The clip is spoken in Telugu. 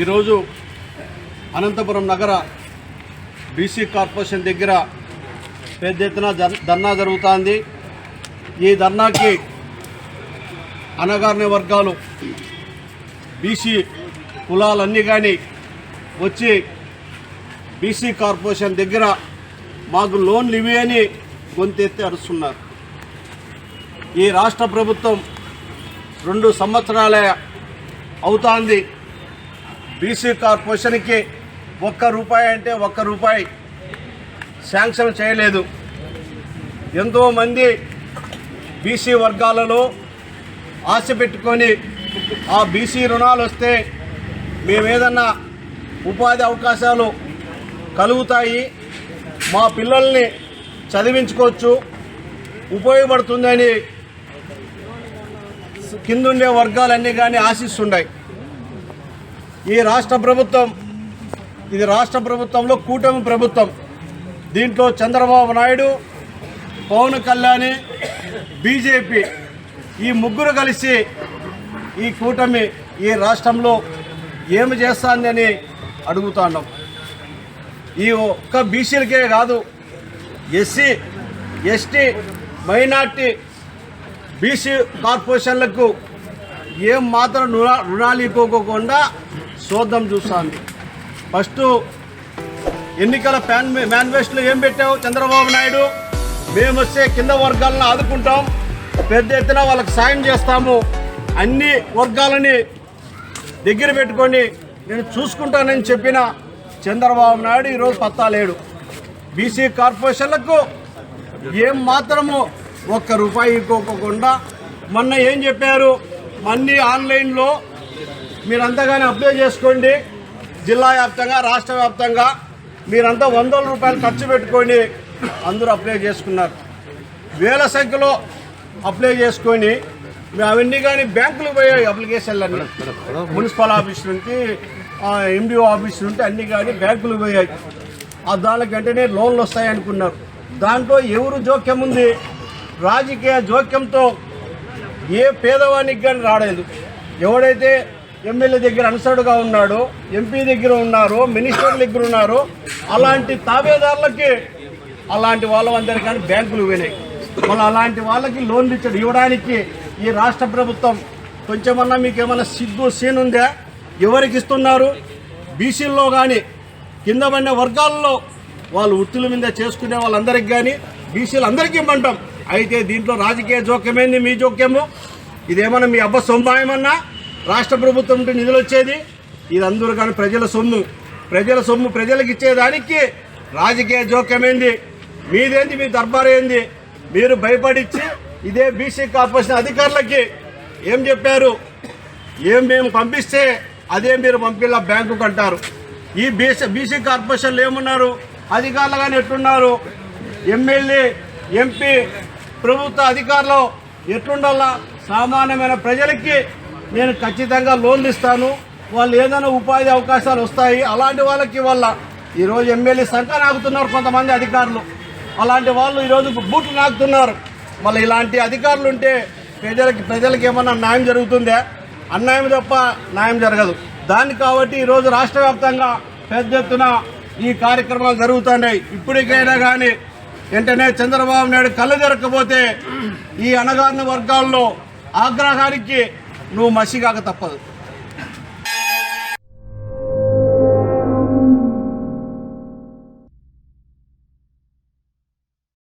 ఈరోజు అనంతపురం నగర బీసీ కార్పొరేషన్ దగ్గర పెద్ద ఎత్తున జర్- ధర్నా జరుగుతోంది. ఈ ధర్నాకి అనగారిన వర్గాలు బీసీ కులాలన్నీ కానీ వచ్చి బీసీ కార్పొరేషన్ దగ్గర మాకు లోన్లు ఇవి అని గొంతెత్తి అరుస్తున్నారు. ఈ రాష్ట్ర ప్రభుత్వం రెండు సంవత్సరాలే అవుతోంది. బీసీ కార్పొరేషన్కి ఒక్క రూపాయి అంటే ఒక్క రూపాయి శాంక్షన్ చేయలేదు. ఎంతోమంది బీసీ వర్గాలలో ఆశ పెట్టుకొని ఆ బీసీ రుణాలు వస్తే మేమేదన్నా ఉపాధి అవకాశాలు కలుగుతాయి మా పిల్లల్ని చదివించుకోవచ్చు ఉపయోగపడుతుందని కిందుండే వర్గాలన్నీ కానీ ఆశిస్తుండయి. ఈ రాష్ట్ర ప్రభుత్వం ఇది రాష్ట్ర ప్రభుత్వంలో కూటమి ప్రభుత్వం. దీంట్లో చంద్రబాబు నాయుడు పవన్ కళ్యాణ్ బీజేపీ ఈ ముగ్గురు కలిసి ఈ కూటమి ఈ రాష్ట్రంలో ఏమి చేస్తాందని అడుగుతున్నాం ఈ ఒక్క బీసీలకే కాదు ఎస్సీ ఎస్టీ మైనార్టీ బీసీ కార్పొరేషన్లకు ఏం మాత్రం రుణాలు ఇవ్వకోకుండా చూద్దాం చూస్తాను. ఫస్ట్ ఎన్నికల ప్యాన్ మేనిఫెస్టోలో ఏం పెట్టావు? చంద్రబాబు నాయుడు? మేము వస్తే కింద వర్గాలను ఆదుకుంటాం. పెద్ద ఎత్తున వాళ్ళకి సాయం చేస్తాము. అన్ని వర్గాలని దగ్గర పెట్టుకొని నేను చూసుకుంటానని చెప్పిన చంద్రబాబు నాయుడు ఈరోజు పత్తా లేడు బీసీ కార్పొరేషన్లకు ఏం మాత్రము ఒక్క రూపాయి ఇవ్వకోకుండా మొన్న ఏం చెప్పారు? మన్ని ఆన్లైన్లో మీరంతా కానీ అప్లై చేసుకోండి. జిల్లా వ్యాప్తంగా రాష్ట్ర వ్యాప్తంగా మీరంతా వందల రూపాయలు ఖర్చు పెట్టుకొని అందరూ అప్లై చేసుకున్నారు. వేల సంఖ్యలో అప్లై చేసుకొని మేము అవన్నీ కానీ బ్యాంకులు పోయాయి అప్లికేషన్లన్నీ మున్సిపల్ ఆఫీస్ నుంచి ఎండిఓ ఆఫీస్ నుండి అన్నీ కానీ బ్యాంకులు పోయాయి. ఆ దానికి వెంటనే లోన్లు వస్తాయి అనుకున్నారు. దాంట్లో ఎవరు జోక్యం ఉంది? రాజకీయ జోక్యంతో ఏ పేదవానికి కానీ రాలేదు. ఎవడైతే ఎమ్మెల్యే దగ్గర అనుసరుడుగా ఉన్నాడు ఎంపీ దగ్గర ఉన్నారు మినిస్టర్ దగ్గర ఉన్నారు. అలాంటి తాబేదారులకి అలాంటి వాళ్ళందరికీ కానీ బ్యాంకులు పోయినాయి. మళ్ళీ అలాంటి వాళ్ళకి లోన్లు ఇచ్చాడు ఇవ్వడానికి ఈ రాష్ట్ర ప్రభుత్వం కొంచెమన్నా మీకు ఏమైనా సిగ్గు సీన్ ఉందా? ఎవరికి ఇస్తున్నారు? బీసీల్లో కానీ కింద పడిన వర్గాల్లో వాళ్ళు వృత్తుల మీద చేసుకునే వాళ్ళందరికీ కానీ బీసీలు అందరికీ ఇమ్మంటాం. అయితే దీంట్లో రాజకీయ జోక్యమైంది? మీ జోక్యము? ఇదేమన్నా మీ అబ్బ సొమ్మాయమన్నా రాష్ట్ర ప్రభుత్వం నుండి నిధులు వచ్చేది. ఇది అందరూ కానీ ప్రజల సొమ్ము. ప్రజల సొమ్ము ప్రజలకు ఇచ్చేదానికి రాజకీయ జోక్యమైంది. మీదేంది? మీ దర్బార్ ఏంది? మీరు భయపడిచ్చి ఇదే బీసీ కార్పొరేషన్ అధికారులకి ఏం చెప్పారు? ఏం మేము పంపిస్తే అదే మీరు పంపిలా బ్యాంకుకు అంటారు. ఈ బీసీ బీసీ కార్పొరేషన్లు ఏమున్నారు? అధికారులు కానీ ఎట్లున్నారు? ఎమ్మెల్యే ఎంపీ ప్రభుత్వ అధికారులు ఎట్లుండాలా? సామాన్యమైన ప్రజలకి నేను ఖచ్చితంగా లోన్లు ఇస్తాను. వాళ్ళు ఏదైనా ఉపాధి అవకాశాలు వస్తాయి. అలాంటి వాళ్ళకి వల్ల ఈరోజు ఎమ్మెల్యే సంఖ్య నాకుతున్నారు కొంతమంది అధికారులు. అలాంటి వాళ్ళు ఈరోజు బూట్లు నాకుతున్నారు. మళ్ళీ ఇలాంటి అధికారులు ఉంటే ప్రజలకి ప్రజలకి ఏమన్నా న్యాయం జరుగుతుందే? అన్యాయం తప్ప న్యాయం జరగదు. దాన్ని కాబట్టి ఈరోజు రాష్ట్ర వ్యాప్తంగా పెద్ద ఎత్తున ఈ కార్యక్రమాలు జరుగుతున్నాయి. ఇప్పటికైనా కానీ వెంటనే చంద్రబాబు నాయుడు కళ్ళు జరగకపోతే ఈ అణగారిన వర్గాల్లో ఆగ్రహానికి నువ్వు మసి కాక తప్పదు.